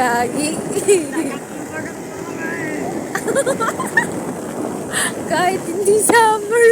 Gagi. Kahit hindi summer.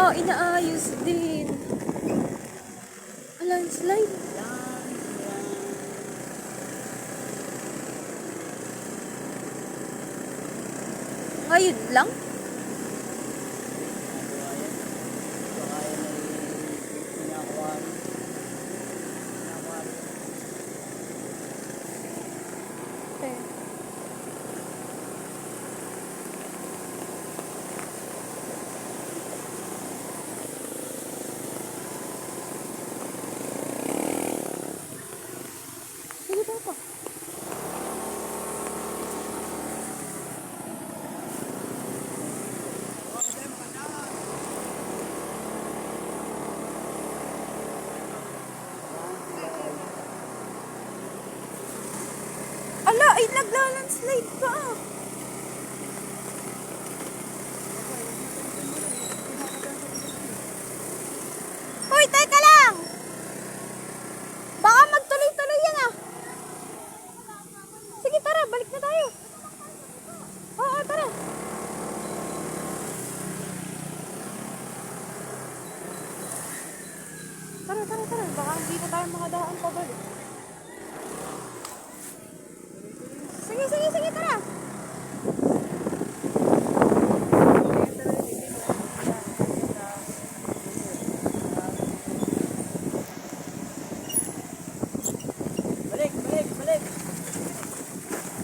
oh, inaayos din. Alang slide. Ngayon lang? Naglalandslide pa. Hoy, teka lang! Baka magtuloy-tuloy yan ah. Sige, tara, balik na tayo. Oo, tara. Tara, tara, tara. Baka hindi na tayo makadaan pa balik. Sige, sige, sige, tara. Balik, balik, balik.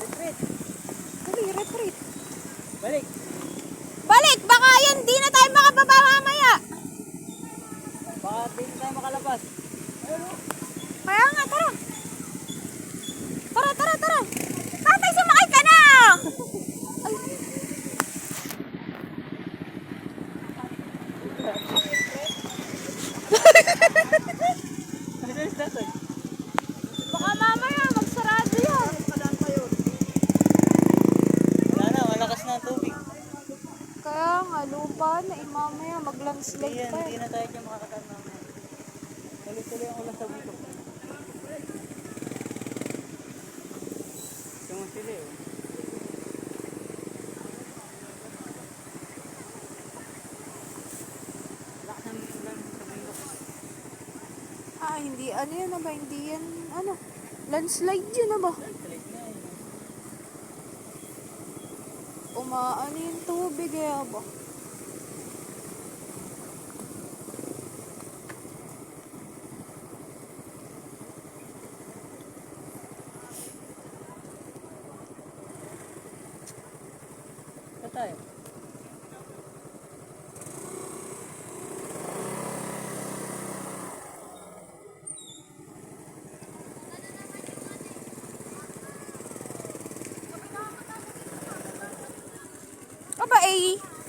Retreat. Dali, retreat. Balik. Balik! Baka yan, di na tayo makababa mamaya. Baka di na tayo makalabas. Kaya nga, tara. Tara, tara, tara. Tatay, sumakay ka na! Ay. Ano yung station? Baka mamaya, magsarado yan. Wala na, malakas na ang tubig. Kaya nga, lupa na, eh, mamaya maglandslide pa. hindi eh. na tayo dyan makakataan mamaya. Tuloy-tuloy ang ulan sa buto. Ulan sa bundok. Ah, hindi, ano yan na ba? Hindi yan, ano, landslide yun na ba? Landslide na eh. Umaano yung tubig eh, ba? Saan tayo? Aba, eh,